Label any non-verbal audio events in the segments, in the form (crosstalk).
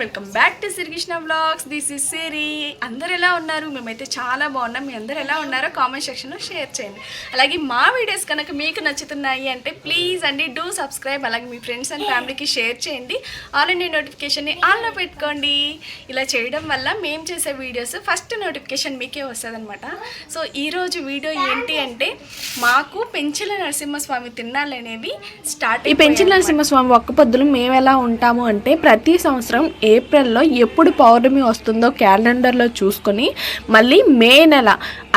Welcome back to Srikrishna blogs this is Siri అందరు ఎలా ఉన్నారు? మేమైతే చాలా బాగున్నాం. మీ అందరు ఎలా ఉన్నారో కామెంట్ సెక్షన్లో షేర్ చేయండి. అలాగే మా వీడియోస్ కనుక మీకు నచ్చుతున్నాయి అంటే ప్లీజ్ అండి డూ సబ్స్క్రైబ్ అలాగే మీ ఫ్రెండ్స్ అండ్ ఫ్యామిలీకి షేర్ చేయండి. ఆల్ ఇండియా నోటిఫికేషన్ని ఆన్లో పెట్టుకోండి. ఇలా చేయడం వల్ల మేము చేసే వీడియోస్ ఫస్ట్ నోటిఫికేషన్ మీకే వస్తుంది సో ఈరోజు వీడియో ఏంటి అంటే మాకు పెంచిల నరసింహస్వామి అనేవి స్టార్ట్ ఈ పెంచిల నరసింహస్వామి ఒక్క పొద్దులు మేము ఎలా ఉంటాము అంటే ప్రతి సంవత్సరం ఏప్రిల్లో ఎప్పుడు పౌర్ణమి వస్తుందో క్యాలెండర్లో చూసుకొని మళ్ళీ మే నెల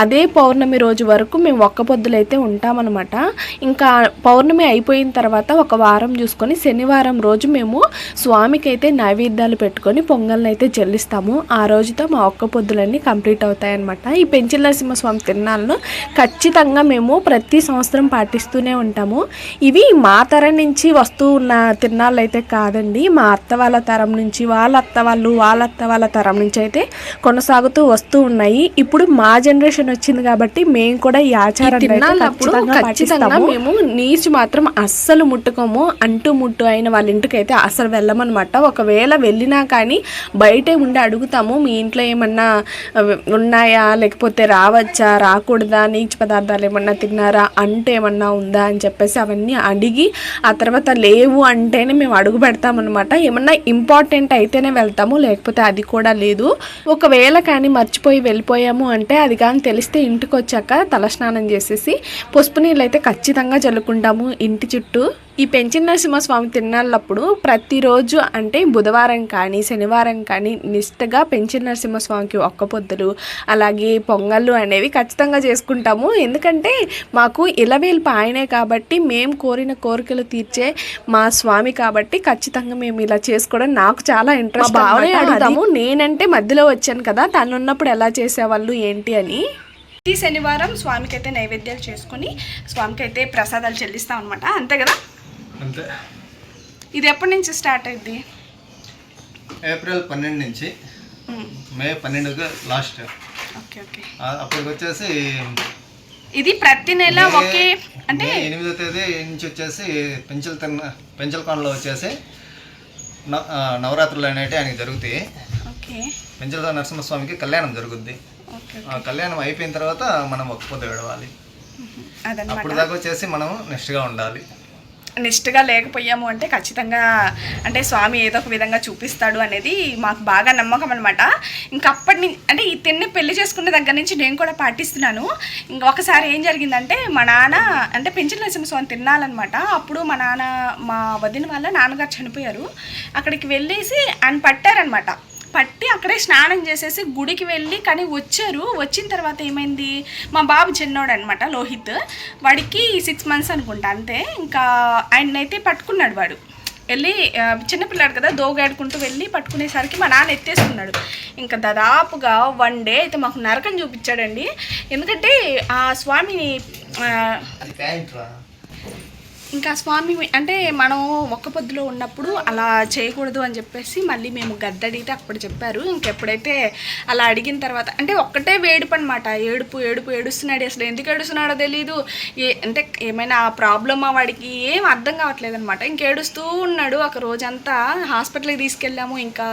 అదే పౌర్ణమి రోజు వరకు మేము ఒక్క పొద్దులైతే ఉంటామన్నమాట. ఇంకా పౌర్ణమి అయిపోయిన తర్వాత ఒక వారం చూసుకొని శనివారం రోజు మేము స్వామికి అయితే నైవేద్యాలు పెట్టుకొని పొంగల్ని అయితే చెల్లిస్తాము. ఆ రోజుతో మా ఒక్క పొద్దులన్నీ కంప్లీట్ అవుతాయన్నమాట. ఈ పెంచిల నరసింహస్వామి తిరునాళ్ళను ఖచ్చితంగా మేము ప్రతి సంవత్సరం పాటిస్తూనే ఉంటాము. ఇవి మా తరం నుంచి వస్తూ ఉన్న తిరునాళ్ళు అయితే కాదండి మా అత్త వాళ్ళ తరం నుంచి వాళ్ళ అత్త వాళ్ళు వాళ్ళ అత్త వాళ్ళ తరం నుంచి అయితే కొనసాగుతూ వస్తూ ఉన్నాయి. ఇప్పుడు మా జనరేషన్ వచ్చింది కాబట్టి మేము కూడా ఈ ఆచారాన్ని అయితే ఖచ్చితంగా ఖచ్చితంగా మేము నీచు మాత్రం అస్సలు ముట్టుకోము. అంటూ ముట్టు అయిన వాళ్ళ ఇంటికి అయితే అసలు వెళ్ళమన్నమాట. ఒకవేళ వెళ్ళినా కానీ బయటే ఉండి అడుగుతాము. మీ ఇంట్లో ఏమన్నా ఉన్నాయా? లేకపోతే రావచ్చా? రాకూడదా? నీచు పదార్థాలు ఏమన్నా తిన్నారా? అంటూ ఏమన్నా ఉందా? అని చెప్పేసి అవన్నీ అడిగి ఆ తర్వాత లేవు అంటేనే మేము అడుగు పెడతామన్నమాట. ఏమన్నా ఇంపార్టెంట్ అయితేనే వెళ్తాము లేకపోతే అది కూడా లేదు. ఒకవేళ కానీ మర్చిపోయి వెళ్ళిపోయాము అంటే అది కానీ తెలిస్తే ఇంటికి వచ్చాక తలస్నానం చేసేసి పసుపు నీళ్ళు అయితే ఖచ్చితంగా చల్లుకుంటాము ఇంటి చుట్టూ. ఈ పెంచిన నరసింహస్వామి తిరునాళ్ళప్పుడు ప్రతిరోజు అంటే బుధవారం కానీ శనివారం కానీ నిష్టగా పెంచిన నరసింహస్వామికి ఒక్క పొద్దులు అలాగే పొంగళ్ళు అనేవి ఖచ్చితంగా చేసుకుంటాము. ఎందుకంటే మాకు ఇలవేల్పు ఆయనే కాబట్టి మేము కోరిన కోరికలు తీర్చే మా స్వామి కాబట్టి ఖచ్చితంగా మేము ఇలా చేసుకోవడం నాకు చాలా ఇంట్రెస్ట్ బాగానే అడుగుతాము నేనంటే మధ్యలో వచ్చాను కదా తను ఉన్నప్పుడు ఎలా చేసేవాళ్ళు ఏంటి అని. ఈ శనివారం స్వామికి అయితే నైవేద్యాలు చేసుకుని స్వామికి అయితే ప్రసాదాలు చెల్లిస్తాం అనమాట అంతే కదా? అంతే. ఇది ఎప్పటి నుంచి స్టార్ట్ అయింది ఏప్రిల్ పన్నెండు నుంచి మే పన్నెండుగా లాస్ట్. ఓకే అప్పటికి వచ్చేసి ఇది ప్రతి నెల ఒకే అంటే ఎనిమిదో తేదీ నుంచి వచ్చేసి పెంచల తిన్న పెంచలకొండలో వచ్చేసి నవరాత్రులు అనేవి ఆయనకి జరుగుతాయి. ఓకే. పెంచల నరసింహస్వామికి కళ్యాణం జరుగుద్ది. ఓకే ఆ కళ్యాణం అయిపోయిన తర్వాత మనం ఒక పొద్దు విడవాలి. అప్పుడు దాకా వచ్చేసి మనం నిష్ఠగా ఉండాలి. నిష్ఠగా లేకపోయాము అంటే ఖచ్చితంగా అంటే స్వామి ఏదో ఒక విధంగా చూపిస్తాడు అనేది మాకు బాగా నమ్మకం అనమాట ఇంకా అప్పటి నుంచి అంటే ఈ తిన్ని పెళ్ళి చేసుకున్న దగ్గర నుంచి నేను కూడా పాటిస్తున్నాను. ఇంకా ఒకసారి ఏం జరిగిందంటే మా నాన్న అంటే పెంచిన నరసింహస్వామి తిన్నాలన్నమాట. అప్పుడు మా నాన్న మా వదిన వాళ్ళ నాన్నగారు చనిపోయారు. అక్కడికి వెళ్ళేసి ఆయన పట్టారనమాట పట్టి అక్కడే స్నానం చేసేసి గుడికి వెళ్ళి కానీ వచ్చారు. వచ్చిన తర్వాత ఏమైంది? మా బాబు చిన్నోడు అనమాట లోహిత్. వాడికి సిక్స్ మంత్స్ అనుకుంటా అంతే. ఇంకా ఆయనైతే పట్టుకున్నాడు వాడు. వెళ్ళి చిన్నపిల్లాడు కదా దోగాడుకుంటూ వెళ్ళి పట్టుకునేసరికి మా నాన్న ఎత్తేసుకున్నాడు. ఇంకా దాదాపుగా వన్ డే అయితే మాకు నరకం చూపించాడండి. ఎందుకంటే ఆ స్వామిని ఇంకా స్వామి అంటే మనం ఒక్క పొద్దులో ఉన్నప్పుడు అలా చేయకూడదు అని చెప్పేసి మళ్ళీ మేము గద్దడిగితే అప్పుడు చెప్పారు. ఇంకెప్పుడైతే అలా అడిగిన తర్వాత అంటే ఒక్కటే వేడుపు అనమాట ఏడుపు ఏడుపు ఏడుస్తున్నాడు. అసలు ఎందుకు ఏడుస్తున్నాడో తెలియదు ఏ అంటే ఏమైనా ప్రాబ్లమా వాడికి ఏం అర్థం కావట్లేదు అనమాట ఇంకేడుస్తూ ఉన్నాడు. ఒక రోజంతా హాస్పిటల్కి తీసుకెళ్ళాము. ఇంకా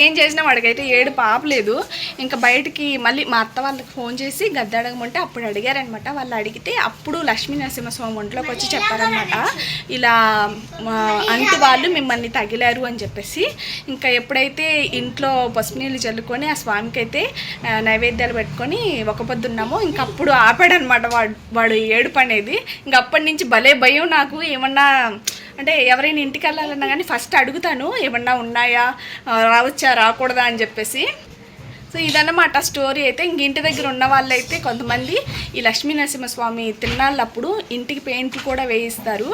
ఏం చేసినా వాడికైతే ఏడుపు ఆపలేదు. ఇంకా బయటికి మళ్ళీ మా అత్త వాళ్ళకి ఫోన్ చేసి గద్దడగమంటే అప్పుడు అడిగారనమాట. వాళ్ళు అడిగితే అప్పుడు లక్ష్మీ నరసింహస్వామి ఒంట్లోకి వచ్చి చెప్పారనమాట. ఇలా మా వాళ్ళు మిమ్మల్ని తగిలారు అని చెప్పేసి ఇంకా ఎప్పుడైతే ఇంట్లో పసుపు నీళ్ళు చల్లుకొని ఆ స్వామికి అయితే నైవేద్యాలు పెట్టుకొని ఒక పొద్దున్నామో ఇంకా అప్పుడు ఆపాడనమాట వాడు వాడు ఏడుపు అనేది. ఇంకా అప్పటి నుంచి భలే భయం నాకు. ఏమన్నా అంటే ఎవరైనా ఇంటికి వెళ్ళాలన్నా కానీ ఫస్ట్ అడుగుతాను ఏమన్నా ఉన్నాయా? రావచ్చా? రాకూడదా? అని చెప్పేసి. సో ఇదన్నమాట స్టోరీ అయితే. ఇంక ఇంటి దగ్గర ఉన్న వాళ్ళైతే కొంతమంది ఈ లక్ష్మీ నరసింహస్వామి తిన్నాళ్ళప్పుడు ఇంటికి పెయింట్లు కూడా వేయిస్తారు.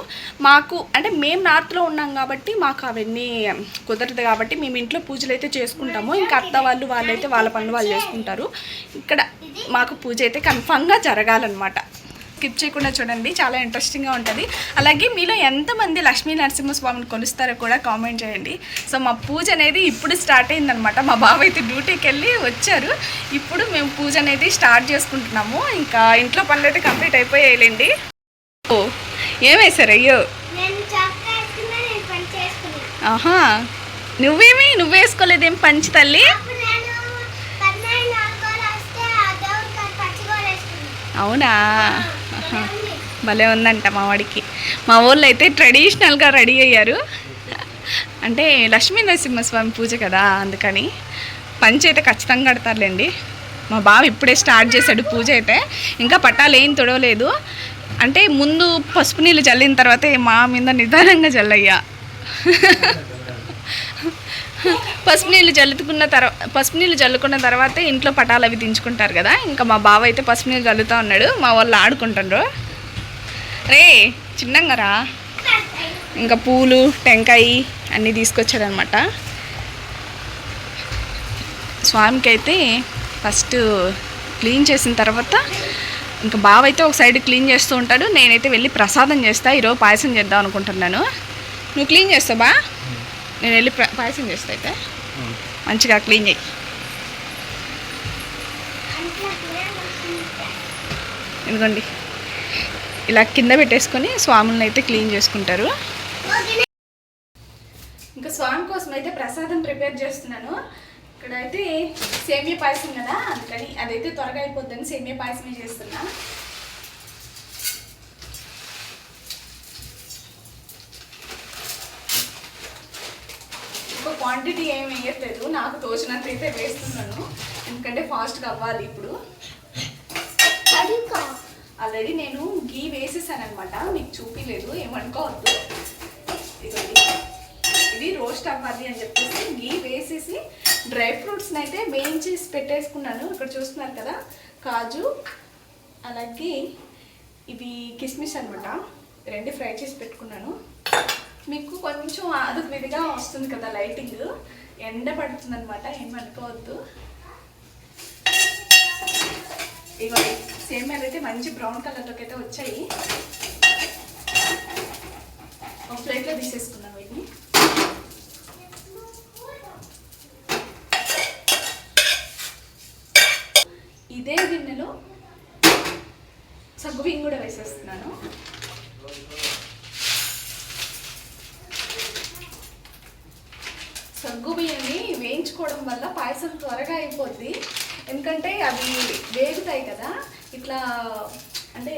మాకు అంటే మేము నార్త్లో ఉన్నాం కాబట్టి మాకు అవన్నీ కుదరదు కాబట్టి మేము ఇంట్లో పూజలు అయితే చేసుకుంటాము. ఇంకా అత్త వాళ్ళు వాళ్ళైతే వాళ్ళ పనులు వాళ్ళు చేసుకుంటారు. ఇక్కడ మాకు పూజ అయితే కన్ఫామ్గా జరగాలన్నమాట. స్కిప్ చేయకుండా చూడండి. చాలా ఇంట్రెస్టింగ్గా ఉంటుంది. అలాగే మీలో ఎంతమంది లక్ష్మీ నరసింహస్వామిని కొలుస్తారో కూడా కామెంట్ చేయండి. సో మా పూజ అనేది ఇప్పుడు స్టార్ట్ అయిందనమాట మా బాబు అయితే డ్యూటీకి వెళ్ళి వచ్చారు. ఇప్పుడు మేము పూజ అనేది స్టార్ట్ చేసుకుంటున్నాము. ఇంకా ఇంట్లో పనులు అయితే కంప్లీట్ అయిపోయాయిలేండి. ఓ ఏం వేశారు అయ్యో ఆహా. నువ్వేమి? నువ్వు వేసుకోలేదేం పంచి తల్లి? అవునా. భలే ఉందంట మా వాడికి. మా ఊళ్ళో అయితే ట్రెడిషనల్గా రెడీ అయ్యారు. అంటే లక్ష్మీ నరసింహస్వామి పూజ కదా అందుకని పంచి అయితే ఖచ్చితంగా కడతారులేండి. మా బావ ఇప్పుడే స్టార్ట్ చేశాడు పూజ అయితే. ఇంకా పట్టాలు ఏం తొడవలేదు. అంటే ముందు పసుపు నీళ్ళు చల్లిన తర్వాత మా మీద నిదానంగా చల్లయ్యా పసుపు నీళ్ళు చల్లుకున్న తర్వాత పసుపు నీళ్ళు చల్లుకున్న తర్వాత ఇంట్లో పటాలు అవి దించుకుంటారు కదా. ఇంకా మా బావ అయితే పసుపు నీళ్ళు చల్లుతూ ఉన్నాడు. మా వాళ్ళు ఆడుకుంటుండ్రు. రే చిన్నంగా రా. ఇంకా పూలు టెంకాయ అన్నీ తీసుకొచ్చాడు అనమాట స్వామికి అయితే ఫస్ట్ క్లీన్ చేసిన తర్వాత ఇంకా బావ అయితే ఒక సైడ్ క్లీన్ చేస్తూ ఉంటాడు. నేనైతే వెళ్ళి ప్రసాదం చేస్తా ఈరోజు పాయసం చేద్దాం అనుకుంటున్నాను. నువ్వు క్లీన్ చేస్తావా నేను వెళ్ళి పాయసం చేస్తా అయితే. మంచిగా క్లీన్ చేయి. ఎందుకండి ఇలా కింద పెట్టేసుకొని స్వాములను అయితే క్లీన్ చేసుకుంటారు. ఇంకా స్వామి కోసం అయితే ప్రసాదం ప్రిపేర్ చేస్తున్నాను. ఇక్కడ అయితే సేమియా పాయసం కదా అందుకని అదైతే త్వరగా అయిపోద్దని సేమియా పాయసమే చేస్తున్నా. ఎక్కువ క్వాంటిటీ ఏం వేయట్లేదు నాకు తోచినంత అయితే వేస్తున్నాను. ఎందుకంటే ఫాస్ట్గా అవ్వాలి ఇప్పుడు. ఆల్రెడీ నేను గీ వేసేసాను అనమాట మీకు చూపించలేదు ఏమనుకోవద్దు. ఇది రోస్ట్ అవ్వాలి అని చెప్పేసి గీ వేసేసి డ్రై ఫ్రూట్స్ని అయితే వేయించేసి పెట్టేసుకున్నాను. ఇక్కడ చూస్తున్నారు కదా కాజు అలాగే ఇవి కిస్మిస్ అనమాట రెండు ఫ్రై చేసి పెట్టుకున్నాను. మీకు కొంచెం అదుపు విధిగా వస్తుంది కదా లైటింగ్. ఎండ పడుతుంది అనమాట ఏమనుకోవద్దు. ఇగో సేమియాలు అయితే మంచి బ్రౌన్ కలర్లోకి అయితే వచ్చాయి. ఒక ప్లేట్లో తీసేసుకున్నాం వీటిని ఇదే గిన్నెలో సగ్గుబియ్యం కూడా వేసేస్తున్నాను. సగ్గు బియ్యాన్ని వేయించుకోవడం వల్ల పాయసం త్వరగా అయిపోద్ది. ఎందుకంటే అవి వేగుతాయి కదా. ఇట్లా అంటే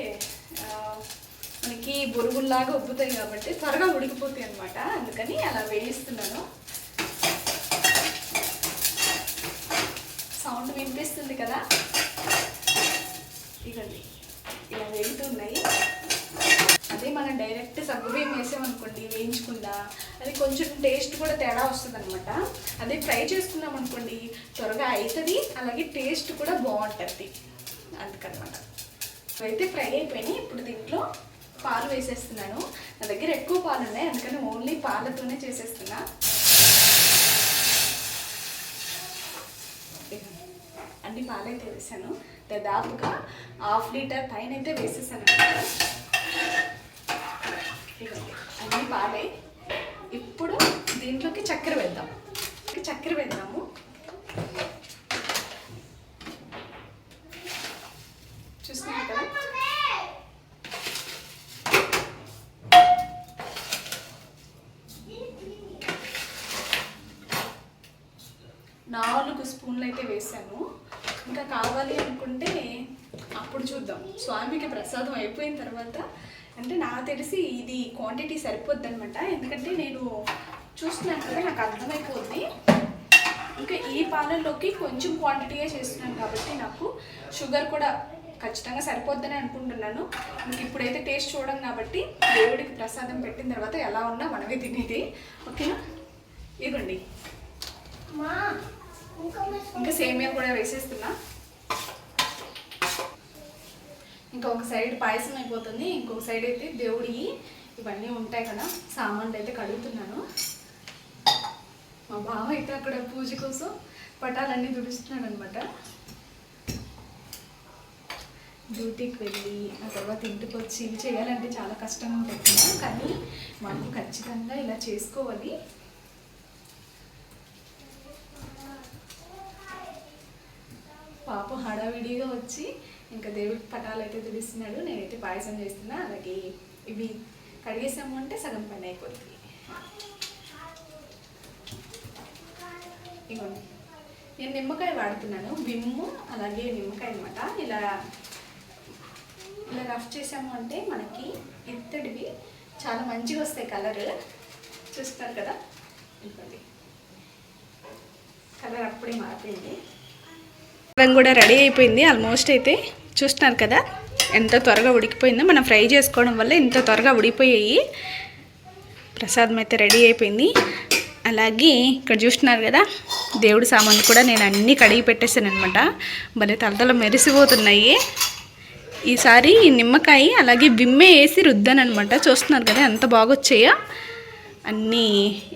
మనకి బొరుగుల్లాగా ఉబ్బుతాయి కాబట్టి త్వరగా ఉడికిపోతాయి అనమాట అందుకని అలా వేయిస్తున్నాను. సౌండ్ వినిపిస్తుంది కదా? ఇదండి ఇలా వేగుతున్నాయి అదే మనం డైరెక్ట్ సగ్గుబియ్యం వేసామనుకోండి వేయించకుండా అది కొంచెం టేస్ట్ కూడా తేడా వస్తుంది అనమాట అదే ఫ్రై చేసుకున్నాం అనుకోండి త్వరగా అవుతుంది అలాగే టేస్ట్ కూడా బాగుంటుంది. అందుకనమాట. అయితే ఫ్రై అయిపోయినాయి. ఇప్పుడు దీంట్లో పాలు వేసేస్తున్నాను. నా దగ్గర ఎక్కువ పాలు ఉన్నాయి. అందుకని ఓన్లీ పాలతోనే చేసేస్తున్నా. అన్ని పాలైతే వేసాను. దాదాపుగా హాఫ్ లీటర్ పైన అయితే వేసేసాను అన్ని పాలే. ఇప్పుడు దీంట్లోకి చక్కెర వేద్దాం. చక్కెర వేద్దాము చూస్తున్నారు కదా నాలుగు స్పూన్లు అయితే వేసాను ఇంకా కావాలి అనుకుంటే అప్పుడు చూద్దాం. స్వామికి ప్రసాదం అయిపోయిన తర్వాత అంటే నాకు తెలిసి ఇది క్వాంటిటీ సరిపోద్ది అనమాట ఎందుకంటే నేను చూస్తున్నాను కదా నాకు అర్థమైపోద్ది. ఇంకా ఈ పాలల్లోకి కొంచెం క్వాంటిటీయే చేస్తున్నాను కాబట్టి నాకు షుగర్ కూడా ఖచ్చితంగా సరిపోద్దని అనుకుంటున్నాను. ఇంక ఇప్పుడైతే టేస్ట్ చూడడం కాబట్టి దేవుడికి ప్రసాదం పెట్టిన తర్వాత ఎలా ఉన్నా మనమే తినేది. ఓకేనా? ఇదిగోండి. మా ఇంకా సేమియా కూడా వేసేస్తున్నా. ఇంకా ఒక సైడ్ పాయసం అయిపోతుంది. ఇంకొక సైడ్ అయితే దేవుడి ఇవన్నీ ఉంటాయి కదా. సామాన్లు అయితే కడుగుతున్నాను. మా బావ అయితే అక్కడ పూజ కోసం పటాలన్నీ దుడుస్తున్నాడు అనమాట డ్యూటీకి వెళ్ళి ఆ తర్వాత ఇంటికి వచ్చి ఇవి చేయాలంటే చాలా కష్టంగా ఉంటుంది కానీ మనం ఖచ్చితంగా ఇలా చేసుకోవాలి. పాప హడావిడిగా వచ్చి ఇంకా దేవుడి పటాలు అయితే తుడిస్తున్నాడు. నేనైతే పాయసం చేస్తున్నా. అలాగే ఇవి కడిగేసాము అంటే సగం పని అయిపోతుంది. ఇవ్వండి నేను నిమ్మకాయ వాడుతున్నాను. విమ్ము అలాగే నిమ్మకాయ అనమాట ఇలా ఇలా రఫ్ చేసాము అంటే మనకి ఇత్తడివి చాలా మంచిగా వస్తాయి కలర్. చూస్తారు కదా? ఇవ్వండి కలర్ అప్పుడే మారిపోయింది. కారం కూడా రెడీ అయిపోయింది. ఆల్మోస్ట్ అయితే చూస్తున్నారు కదా ఎంత త్వరగా ఉడికిపోయిందో. మనం ఫ్రై చేసుకోవడం వల్ల ఇంత త్వరగా ఉడిపోయాయి ప్రసాదం అయితే రెడీ అయిపోయింది. అలాగే ఇక్కడ చూస్తున్నారు కదా దేవుడి సామాన్లు కూడా నేను అన్నీ కడిగి పెట్టేశాను అనమాట భలే తలతల మెరిసిపోతున్నాయి. ఈసారి నిమ్మకాయ అలాగే బిమ్మే వేసి రుద్దానమాట చూస్తున్నారు కదా ఎంత బాగా వచ్చాయో అన్నీ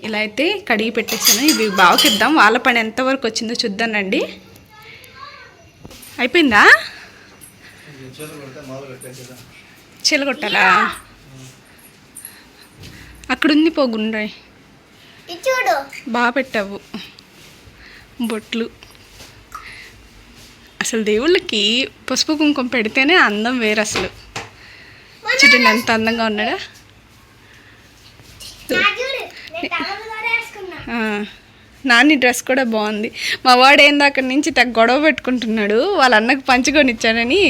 ఇలా అయితే కడిగి పెట్టేసాను ఇవి బావకిద్దాం వాళ్ళ పని ఎంతవరకు వచ్చిందో చూద్దానండి అయిపోయిందా? చీలగొట్టాలా అక్కడుంది పో గుండ్రాయి. చూడు. బాగా పెట్టావు. బొట్లు. అసలు దేవుళ్ళకి పసుపు కుంకుమ పెడితేనే అందం వేరు అసలు. చూడండి ఎంత అందంగా ఉన్నాడా? నేను డ్రెస్ కూడా బాగుంది. మా వాడు ఏంది అక్కడి నుంచి తెగ గొడవ పెట్టుకుంటున్నాడు. వాళ్ళ అన్నకు పంచుకొని ఇచ్చానని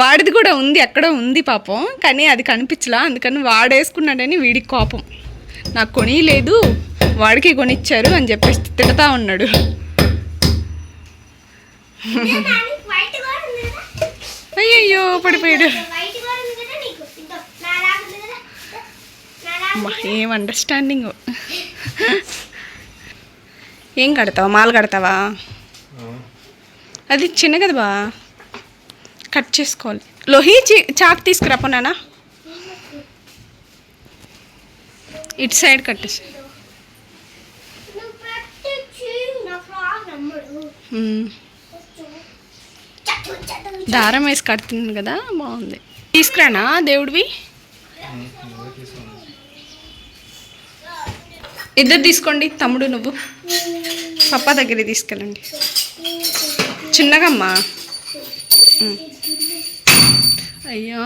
వాడిది కూడా ఉంది ఎక్కడో ఉంది పాపం. కానీ అది కనిపించలా. అందుకని వాడు వేసుకున్నాడని వీడికి కోపం. నాకు కొనియలేదు వాడికి కొనిచ్చారు అని చెప్పేసి తిడతా ఉన్నాడు. అయ్యయ్యో పడిపోయాడు. ఏం అండర్స్టాండింగ్ (laughs) ఏం కడతావా? మాల కడతావా? అది చిన్న కదా బా. కట్ చేసుకోవాలి. లోహి చి- చాక్ తీసుకురా పోనానా ఇటు సైడ్ కట్టేసి చట్టు దారం వేసి కడుతున్నాను కదా బాగుంది. తీసుకురానా దేవుడివి? ఇద్దరు తీసుకోండి తమ్ముడు నువ్వు. పప్ప దగ్గర తీసుకెళ్ళండి. చిన్నగమ్మా అయ్యో.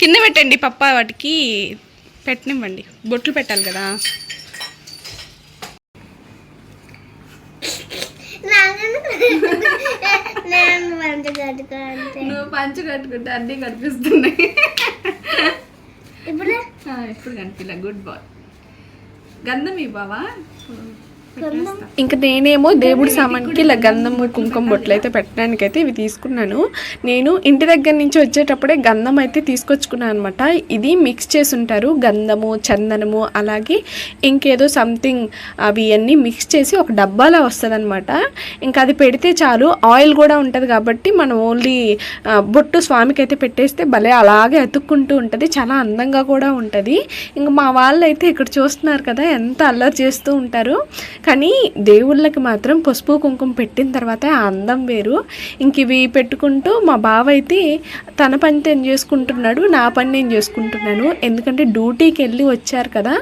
కింద పెట్టండి పప్ప వాటికి. పెట్టనివ్వండి. బొట్లు పెట్టాలి కదా నేను మంచి కట్టుకుంటే నువ్వు పంచు కట్టుకుంటే అన్నీ కనిపిస్తున్నాయి. ఇప్పుడు ఎప్పుడు కనిపించలే గుడ్ బాయ్. గంధం ఇవ్వవా? ఇంకా నేనేమో దేవుడి సామాన్కి ఇలా గంధము కుంకుమ బొట్లు అయితే పెట్టడానికి అయితే ఇవి తీసుకున్నాను. నేను ఇంటి దగ్గర నుంచి వచ్చేటప్పుడే గంధం అయితే తీసుకొచ్చుకున్నాను అనమాట ఇది మిక్స్ చేసి ఉంటారు. గంధము చందనము అలాగే ఇంకేదో సంథింగ్ అవి అన్నీ మిక్స్ చేసి ఒక డబ్బాలో వస్తుంది అనమాట ఇంకా అది పెడితే చాలు. ఆయిల్ కూడా ఉంటుంది కాబట్టి మనం ఓన్లీ బొట్టు స్వామికి అయితే పెట్టేస్తే భలే అలాగే అతుక్కుంటూ ఉంటుంది. చాలా అందంగా కూడా ఉంటుంది. ఇంకా మా వాళ్ళు అయితే ఇక్కడ చూస్తున్నారు కదా ఎంత అల్లరి చేస్తూ ఉంటారు. కానీ దేవుళ్ళకి మాత్రం పసుపు కుంకుమ పెట్టిన తర్వాత ఆ అందం వేరు. ఇంక ఇవి పెట్టుకుంటూ మా బావ అయితే తన పని తను చేసుకుంటున్నాడు నా పని నేను చేసుకుంటున్నాను. ఎందుకంటే డ్యూటీకి వెళ్ళి వచ్చారు కదా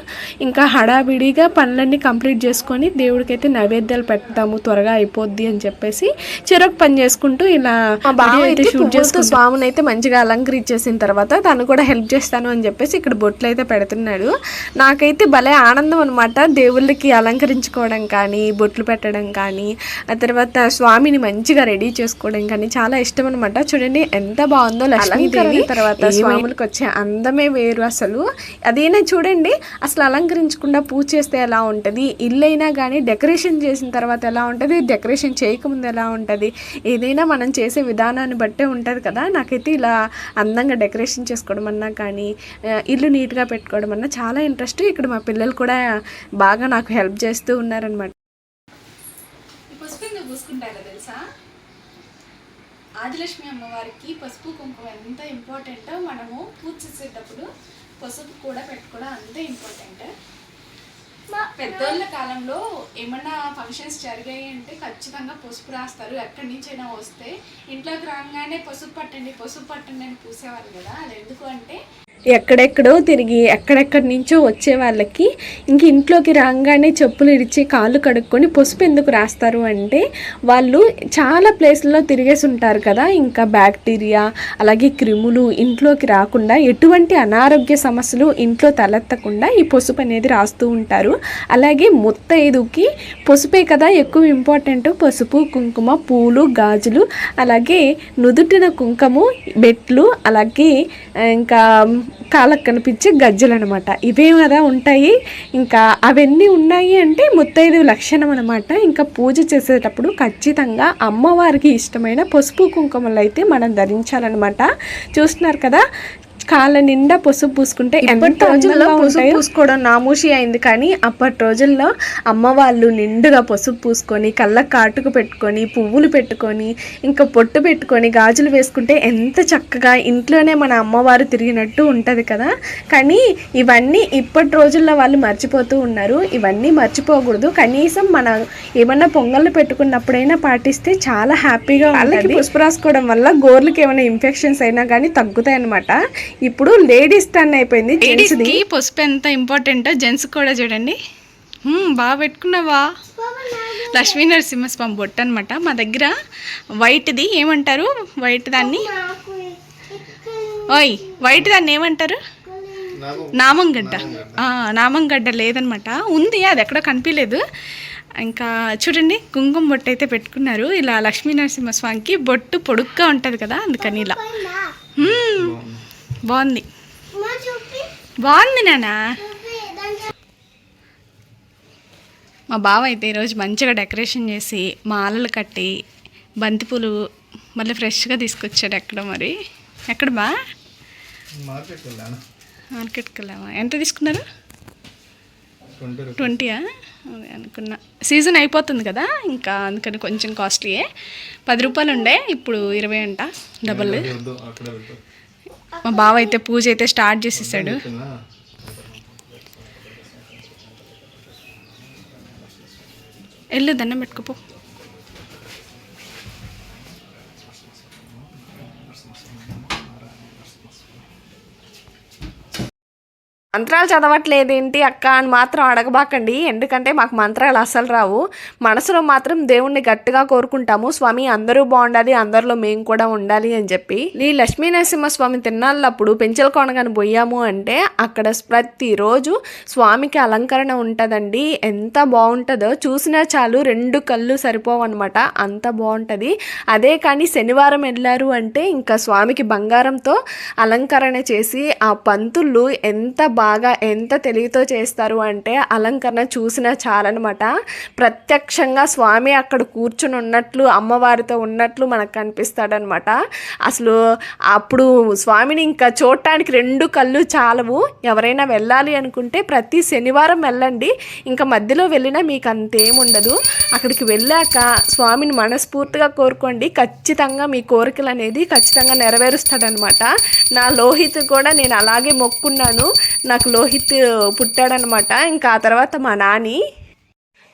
ఇంకా హడావిడిగా పనులన్నీ కంప్లీట్ చేసుకొని దేవుడికైతే నైవేద్యాలు పెడతాము త్వరగా అయిపోద్ది అని చెప్పేసి చెరొక పని చేసుకుంటూ ఇలా మా బావ అయితే షూట్ చేసుకుంటూ స్వామిని అయితే మంచిగా అలంకరించేసిన తర్వాత తను కూడా హెల్ప్ చేస్తాను అని చెప్పేసి ఇక్కడ బొట్లు అయితే పెడుతున్నాడు. నాకైతే భలే ఆనందం అనమాట దేవుళ్ళకి అలంకరించుకోవడం కానీ బొట్లు పెట్టడం కానీ ఆ తర్వాత స్వామిని మంచిగా రెడీ చేసుకోవడం కానీ చాలా ఇష్టం అనమాట చూడండి ఎంత బాగుందో లక్ష్మీదేవి. తర్వాత స్వాములకు వచ్చే అందమే వేరు అసలు. అదేనా చూడండి అసలు అలంకరించకుండా పూజ చేస్తే ఎలా ఉంటుంది? ఇల్లు అయినా కానీ డెకరేషన్ చేసిన తర్వాత ఎలా ఉంటుంది? డెకరేషన్ చేయకముందు ఎలా ఉంటుంది? ఏదైనా మనం చేసే విధానాన్ని బట్టే ఉంటుంది కదా. నాకైతే ఇలా అందంగా డెకరేషన్ చేసుకోవడం అన్నా కానీ ఇల్లు నీట్గా పెట్టుకోవడం అన్నా చాలా ఇంట్రెస్ట్. ఇక్కడ మా పిల్లలు కూడా బాగా నాకు హెల్ప్ చేస్తూ ఉన్నారనమాట ఈ పసుపు ఎందుకు పూసుకుంటారో తెలుసా? ఆదిలక్ష్మి అమ్మవారికి పసుపు కుంకుమ ఎంత ఇంపార్టెంటో మనము పూజ చేసేటప్పుడు పసుపు కూడా పెట్టుకోవడం అంతే ఇంపార్టెంట్. పెద్దోళ్ళ కాలంలో ఏమన్నా ఫంక్షన్స్ జరిగాయి అంటే ఖచ్చితంగా పసుపు రాస్తారు. ఎక్కడి నుంచైనా వస్తే ఇంట్లోకి రాగానే పసుపు పట్టండి పసుపు పట్టండి అని పూసేవారు కదా. అది ఎందుకు అంటే ఎక్కడెక్కడో తిరిగి ఎక్కడెక్కడి నుంచో వచ్చే వాళ్ళకి ఇంక ఇంట్లోకి రాగానే చెప్పులు ఇడిచి కాళ్ళు కడుక్కొని పసుపు ఎందుకు రాస్తారు అంటే వాళ్ళు చాలా ప్లేస్లలో తిరిగేసి ఉంటారు కదా. ఇంకా బ్యాక్టీరియా అలాగే క్రిములు ఇంట్లోకి రాకుండా ఎటువంటి అనారోగ్య సమస్యలు ఇంట్లో తలెత్తకుండా ఈ పసుపు అనేది రాస్తూ ఉంటారు. అలాగే ముత్తైదుకి పసుపే కదా ఎక్కువ ఇంపార్టెంట్. పసుపు కుంకుమ పూలు గాజులు అలాగే నుదుటిన కుంకుమ బెట్లు అలాగే ఇంకా కాళ్ళకు కనిపించే గజ్జలు అనమాట ఇవే కదా ఉంటాయి. ఇంకా అవన్నీ ఉన్నాయి అంటే ముత్తైదు లక్షణం అనమాట ఇంకా పూజ చేసేటప్పుడు ఖచ్చితంగా అమ్మవారికి ఇష్టమైన పసుపు కుంకుమలు అయితే మనం ధరించాలన్నమాట. చూస్తున్నారు కదా? కాళ్ళ నిండా పసుపు పూసుకుంటే ఎప్పటి రోజుల్లో పసుపు పూసుకోవడం నామూషి అయింది కానీ అప్పటి రోజుల్లో అమ్మ వాళ్ళు నిండుగా పసుపు పూసుకొని కళ్ళ కాటుకు పెట్టుకొని పువ్వులు పెట్టుకొని ఇంకా పొట్టు పెట్టుకొని గాజులు వేసుకుంటే ఎంత చక్కగా ఇంట్లోనే మన అమ్మవారు తిరిగినట్టు ఉంటుంది కదా? కానీ ఇవన్నీ ఇప్పటి రోజుల్లో వాళ్ళు మర్చిపోతూ ఉన్నారు. ఇవన్నీ మర్చిపోకూడదు. కనీసం మన ఏమన్నా పొంగళ్ళు పెట్టుకున్నప్పుడైనా పాటిస్తే చాలా హ్యాపీగా వాళ్ళకి పసుపు రాసుకోవడం వల్ల గోర్లకి ఏమైనా ఇన్ఫెక్షన్స్ అయినా కానీ తగ్గుతాయి అనమాట ఇప్పుడు లేడీస్ టర్న్ అయిపోయింది జెంట్స్ది లేడీస్కి పసుపు ఎంత ఇంపార్టెంటో జెంట్స్ కూడా చూడండి. బాగా పెట్టుకున్నావా? లక్ష్మీ నరసింహస్వామి బొట్టు అనమాట మా దగ్గర వైట్ది ఏమంటారు? వైట్ దాన్ని? ఓయ్ వైట్ దాన్ని ఏమంటారు? నామంగడ్డ. ఆ, నామంగడ్డ లేదనమాట ఉంది అది ఎక్కడ కనిపించలేదు. ఇంకా చూడండి కుంకుమ బొట్టు అయితే పెట్టుకున్నారు. ఇలా లక్ష్మీ నరసింహస్వామికి బొట్టు పొడుగ్గా ఉంటుంది కదా అందుకని ఇలా. బాగుంది. బాగుంది నానా మా బావ అయితే ఈరోజు మంచిగా డెకరేషన్ చేసి మాలలు కట్టి బంతిపూలు మళ్ళీ ఫ్రెష్గా తీసుకొచ్చాడు ఎక్కడ మరి? ఎక్కడ బా? మార్కెట్కి వెళ్ళామా ఎంత తీసుకున్నారు? ట్వంటీయా? అదే అనుకున్నా. సీజన్ అయిపోతుంది కదా ఇంకా అందుకని కొంచెం కాస్ట్లీయే. పది రూపాయలు ఉండే ఇప్పుడు ఇరవై అంట డబల్. మా బావ అయితే పూజ అయితే స్టార్ట్ చేసేసాడు. వెళ్ళు దండం పెట్టుకోపో మంత్రాలు చదవట్లేదేంటి అక్క అని మాత్రం అడగబాకండి. ఎందుకంటే మాకు మంత్రాలు అసలు రావు. మనసులో మాత్రం దేవుణ్ణి గట్టిగా కోరుకుంటాము. స్వామి అందరూ బాగుండాలి అందరిలో మేము కూడా ఉండాలి అని చెప్పి. ఈ లక్ష్మీ నరసింహ స్వామి తిన్నాళ్ళప్పుడు పెంచల కొనగాని పోయాము అంటే అక్కడ ప్రతిరోజు స్వామికి అలంకరణ ఉంటుందండి. ఎంత బాగుంటుందో చూసినా చాలు రెండు కళ్ళు సరిపోవన్నమాట. అంత బాగుంటుంది. అదే కానీ శనివారం వెళ్ళారు అంటే ఇంకా స్వామికి బంగారంతో అలంకరణ చేసి ఆ పంతులు ఎంత బాగా ఎంత తెలివితో చేస్తారు అంటే అలంకరణ చూసినా చాలనమాట ప్రత్యక్షంగా స్వామి అక్కడ కూర్చుని ఉన్నట్లు అమ్మవారితో ఉన్నట్లు మనకు కనిపిస్తాడనమాట అసలు అప్పుడు స్వామిని ఇంకా చూడటానికి రెండు కళ్ళు చాలవు. ఎవరైనా వెళ్ళాలి అనుకుంటే ప్రతి శనివారం వెళ్ళండి. ఇంకా మధ్యలో వెళ్ళినా మీకు అంతేముండదు. అక్కడికి వెళ్ళాక స్వామిని మనస్ఫూర్తిగా కోరుకోండి. ఖచ్చితంగా మీ కోరికలు అనేది ఖచ్చితంగా నెరవేరుస్తాడనమాట నా లోహిత్ కూడా నేను అలాగే మొక్కున్నాను. నాకు లోహిత్ పుట్టాడనమాట. ఇంకా ఆ తర్వాత మా నాని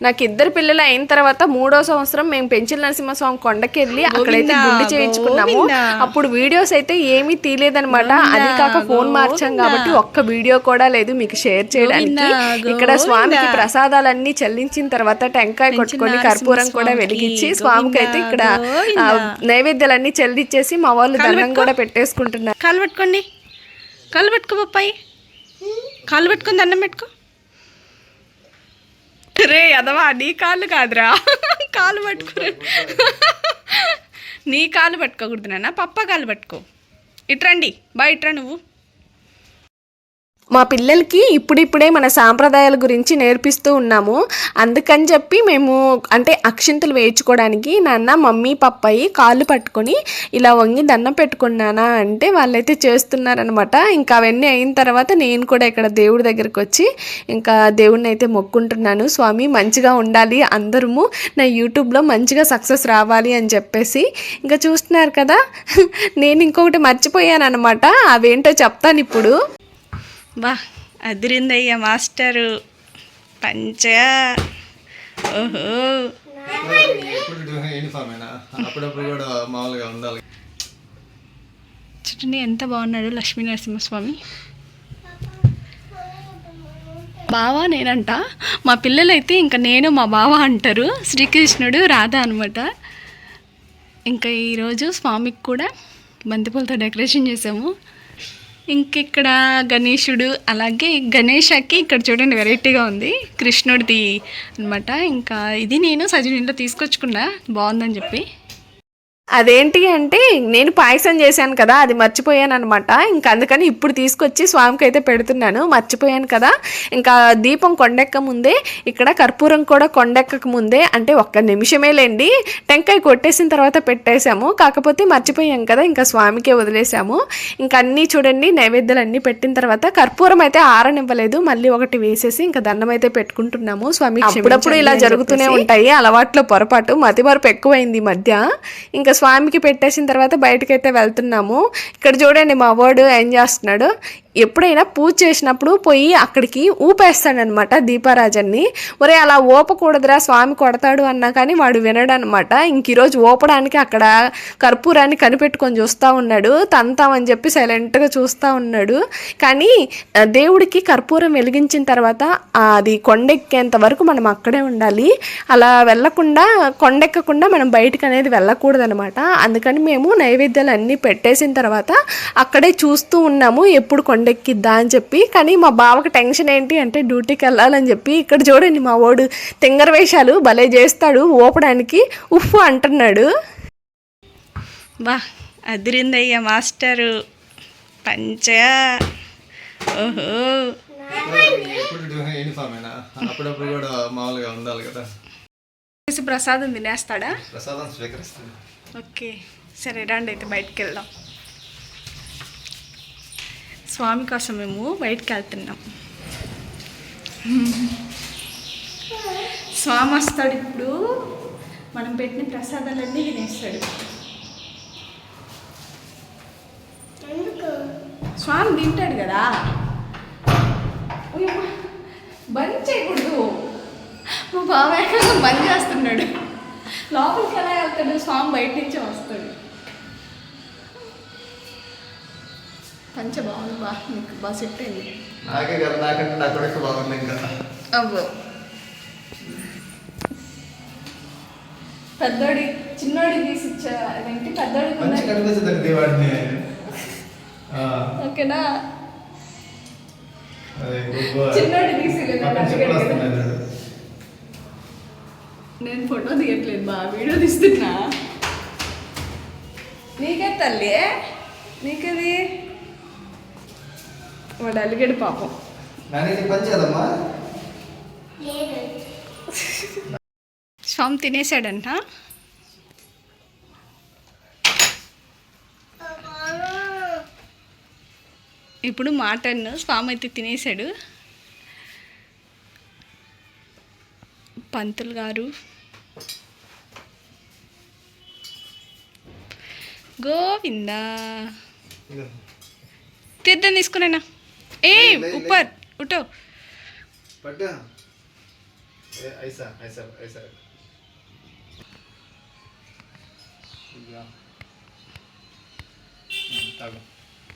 నాకు ఇద్దరు పిల్లలు అయిన తర్వాత మూడో సంవత్సరం మేము పెంచిన నరసింహస్వామి కొండకి వెళ్ళి అక్కడైతే గుండు చేయించుకున్నాము. అప్పుడు వీడియోస్ అయితే ఏమీ తీయలేదన్నమాట. అది కాక ఫోన్ మార్చాం కాబట్టి ఒక్క వీడియో కూడా లేదు మీకు షేర్ చేయడానికి. ఇక్కడ స్వామికి. ప్రసాదాలన్నీ చెల్లించిన తర్వాత టెంకాయ కొట్టుకొని కర్పూరం కూడా వెలిగించి స్వామికి అయితే ఇక్కడ నైవేద్యాలన్నీ చెల్లించేసి మా వాళ్ళు దండం కూడా పెట్టేసుకుంటున్నారు. కాలు పట్టుకోండి. కాలు పట్టుకో పప్పాయి. కాలు పట్టుకొని దండం పెట్టుకో. రే అదవా? నీ కాళ్ళు కాదురా. కాలు పట్టుకోరు. నీ కాలు పట్టుకోకూడదు నాన్న. పప్ప కాలు పట్టుకో. ఇట్రండి బా ఇట్రా నువ్వు. మా పిల్లలకి ఇప్పుడిప్పుడే మన సాంప్రదాయాల గురించి నేర్పిస్తూ ఉన్నాము. అందుకని చెప్పి మేము అంటే అక్షింతలు వేయించుకోవడానికి నాన్న మమ్మీ పప్పాయి కాళ్ళు పట్టుకొని ఇలా వంగి దండం పెట్టుకున్నానా అంటే వాళ్ళైతే చేస్తున్నారనమాట ఇంకా అవన్నీ అయిన తర్వాత నేను కూడా ఇక్కడ దేవుడి దగ్గరికి వచ్చి ఇంకా దేవుడిని అయితే మొక్కుంటున్నాను. స్వామి మంచిగా ఉండాలి అందరము నా యూట్యూబ్లో మంచిగా సక్సెస్ రావాలి అని చెప్పేసి ఇంకా చూస్తున్నారు కదా. నేను ఇంకొకటి మర్చిపోయాను అనమాట అవేంటో చెప్తాను ఇప్పుడు. బా అదిరిందయ్యా మాస్టరు. పంచ. ఓహో. ఇప్పుడు యూనిఫామ్ అయినా అప్పుడప్పుడు కూడా మామూలుగా ఉండాలి. చూడండి ఎంత బాగున్నాడు లక్ష్మీ నరసింహస్వామి. బావ నేనంట. మా పిల్లలైతే ఇంకా నేను మా బావ అంటారు. శ్రీకృష్ణుడు రాధ అనమాట ఇంకా ఈరోజు స్వామికి కూడా బంతిపూలతో డెకరేషన్ చేసాము. ఇంకిక్కడ గణేషుడు గణేశుడు అలాగే గణేషకి ఇక్కడ చూడండి వెరైటీగా ఉంది. కృష్ణుడిది అనమాట ఇంకా ఇది నేను సజనీలో తీసుకొచ్చుకున్నా. బాగుందని చెప్పి. అదేంటి అంటే నేను పాయసం చేశాను కదా అది మర్చిపోయాను అనమాట ఇంకా అందుకని ఇప్పుడు తీసుకొచ్చి స్వామికి అయితే పెడుతున్నాను. మర్చిపోయాను కదా. ఇంకా దీపం కొండెక్క ముందే ఇక్కడ కర్పూరం కూడా కొండెక్కక ముందే అంటే ఒక్క నిమిషమే లేండి టెంకాయ కొట్టేసిన తర్వాత పెట్టేశాము. కాకపోతే మర్చిపోయాం కదా ఇంకా స్వామికే వదిలేసాము ఇంకా అన్నీ చూడండి నైవేద్యాలు అన్నీ పెట్టిన తర్వాత కర్పూరం అయితే ఆరనివ్వలేదు. మళ్ళీ ఒకటి వేసేసి ఇంకా దండం అయితే పెట్టుకుంటున్నాము. స్వామి అప్పుడప్పుడు ఇలా జరుగుతూనే ఉంటాయి. అలవాట్లో పొరపాటు మతి మరపు ఎక్కువైంది మధ్య. ఇంకా స్వామికి పెట్టేసిన తర్వాత బయటకైతే వెళ్తున్నాము. ఇక్కడ చూడండి మా వాడు ఏం చేస్తున్నాడు? ఎప్పుడైనా పూజ చేసినప్పుడు పోయి అక్కడికి ఊపేస్తాడనమాట దీపారాజన్ని. ఒరే అలా ఊపకూడదురా స్వామి కొడతాడు అన్నా కానీ వాడు వినడనమాట ఇంక ఈరోజు ఊపడానికి అక్కడ కర్పూరాన్ని కనిపెట్టుకొని చూస్తూ ఉన్నాడు. తంతామని చెప్పి సైలెంట్గా చూస్తూ ఉన్నాడు. కానీ దేవుడికి కర్పూరం వెలిగించిన తర్వాత అది కొండెక్కేంత వరకు మనం అక్కడే ఉండాలి. అలా వెళ్ళకుండా కొండెక్కకుండా మనం బయటకు అనేది వెళ్ళకూడదనమాట అనమాట అందుకని మేము నైవేద్యాలు అన్నీ పెట్టేసిన తర్వాత అక్కడే చూస్తూ ఉన్నాము ఎప్పుడు కొండెక్కిద్దా అని చెప్పి. కానీ మా బావకి టెన్షన్ ఏంటి అంటే డ్యూటీకి వెళ్ళాలని చెప్పి ఇక్కడ చూడండి మా వాడు తింగర వేషాలు భలే చేస్తాడు ఊపడానికి ఉఫ్ అంటున్నాడు. బా అదిరిందయ్యా మాస్టరు. పంచ. ఓహో. ఎప్పుడు యూనిఫామేనా? అప్పుడప్పుడు కూడా మామూలుగా ఉండాలి కదా. చేసి ప్రసాదం తినేస్తాడా? ప్రసాదం స్వీకరిస్తుంది ఓకే సరే రండి అయితే బయటికి వెళ్దాం. స్వామి కోసం మేము బయటికి వెళ్తున్నాం. స్వామి వస్తాడు ఇప్పుడు. మనం పెట్టిన ప్రసాదాలన్నీ తినేస్తాడు. స్వామి తింటాడు కదా. బంద్ చేయకూడదు. మా బాబాయ్ బంద్ చేస్తున్నాడు. లోపలికి ఎలా వెళ్తాడు స్వామి బయట నుంచే వస్తాడు. పంచ బాగుంది బా నీకు బాగా సెట్ అయింది. నాకే కదా నాకంటే నా కొడుకు బాగుంది ఇంకా. అవ్వు పెద్దోడి చిన్నోడి తీసి ఇచ్చా అదేంటి? పెద్దోడికి మంచి ఉన్నాయి. కనిపిస్తుంది వాడిని. ఆ, ఓకేనా. చిన్నోడి తీసి లేదు, పక్కన అందుకే చెప్పులు కదా. వస్తున్నాయి చూడు. నేను ఫోటో తీయట్లేదు బా వీడియో తీస్తున్నా. నీకే తల్లి నీకది? వాడు అలిగాడు పాపం. స్వామి తినేసాడంట. ఇప్పుడు మాటన్ స్వామి అయితే తినేసాడు. పంతులు గారు. గోవిందా. తీర్థం తీసుకునేనా? ఏ. ఉప్పర్ ఉటో.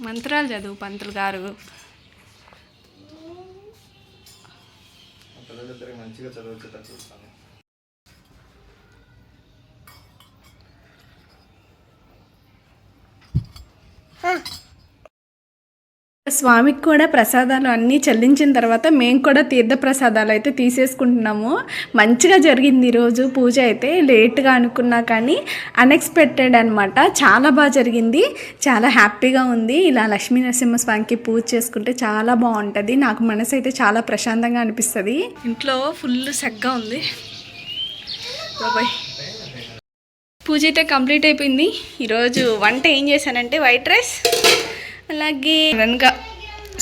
మంత్రాలు చదువు పంతులు గారు. పిల్లలిద్దరికి మంచిగా చదవచ్చేటట్టు చూస్తాను. స్వామికి కూడా ప్రసాదాలు అన్నీ చెల్లించిన తర్వాత మేము కూడా తీర్థ ప్రసాదాలు అయితే తీసేసుకుంటున్నాము. మంచిగా జరిగింది ఈరోజు పూజ అయితే. లేట్గా అనుకున్నా కానీ అన్ఎక్స్పెక్టెడ్ అనమాట చాలా బాగా జరిగింది. చాలా హ్యాపీగా ఉంది. ఇలా లక్ష్మీ నరసింహస్వామికి పూజ చేసుకుంటే చాలా బాగుంటుంది. నాకు మనసు అయితే చాలా ప్రశాంతంగా అనిపిస్తుంది. ఇంట్లో ఫుల్ సెగ్గా ఉంది. బాబాయ్. పూజ అయితే కంప్లీట్ అయిపోయింది. ఈరోజు వంట ఏం చేశానంటే వైట్ రైస్ అలాగే రన్గా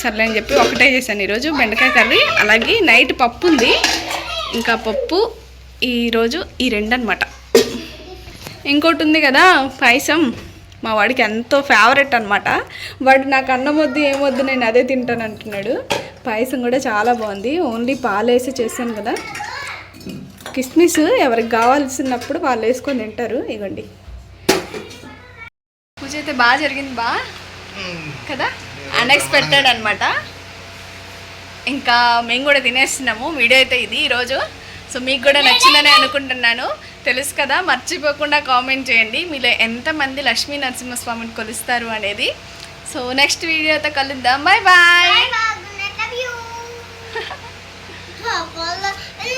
సర్లే అని చెప్పి ఒకటే చేశాను ఈరోజు బెండకాయ కర్రీ. అలాగే నైట్ పప్పు ఉంది. ఇంకా పప్పు ఈరోజు ఈ రెండు అనమాట ఇంకోటి ఉంది కదా పాయసం. మా వాడికి ఎంతో ఫేవరెట్ అనమాట వాడు నాకు అన్నం వద్దు ఏమొద్దు నేను అదే తింటాను అంటున్నాడు. పాయసం కూడా చాలా బాగుంది. ఓన్లీ పాలు వేసి చేశాను కదా. కిస్మిస్ ఎవరికి కావాల్సినప్పుడు వాళ్ళు వేసుకొని తింటారు. ఇగోండి. పూజ అయితే బాగా జరిగింది బా. కదా? అన్ఎక్స్పెక్టెడ్ అనమాట ఇంకా మేము కూడా తినేస్తున్నాము. వీడియో అయితే ఇది ఈరోజు. సో మీకు కూడా నచ్చిందని అనుకుంటున్నాను. తెలుసు కదా మర్చిపోకుండా కామెంట్ చేయండి. మీలో ఎంతమంది లక్ష్మీ నరసింహస్వామిని కొలుస్తారు అనేది. సో నెక్స్ట్ వీడియోతో కలుద్దాం. Bye bye (laughs)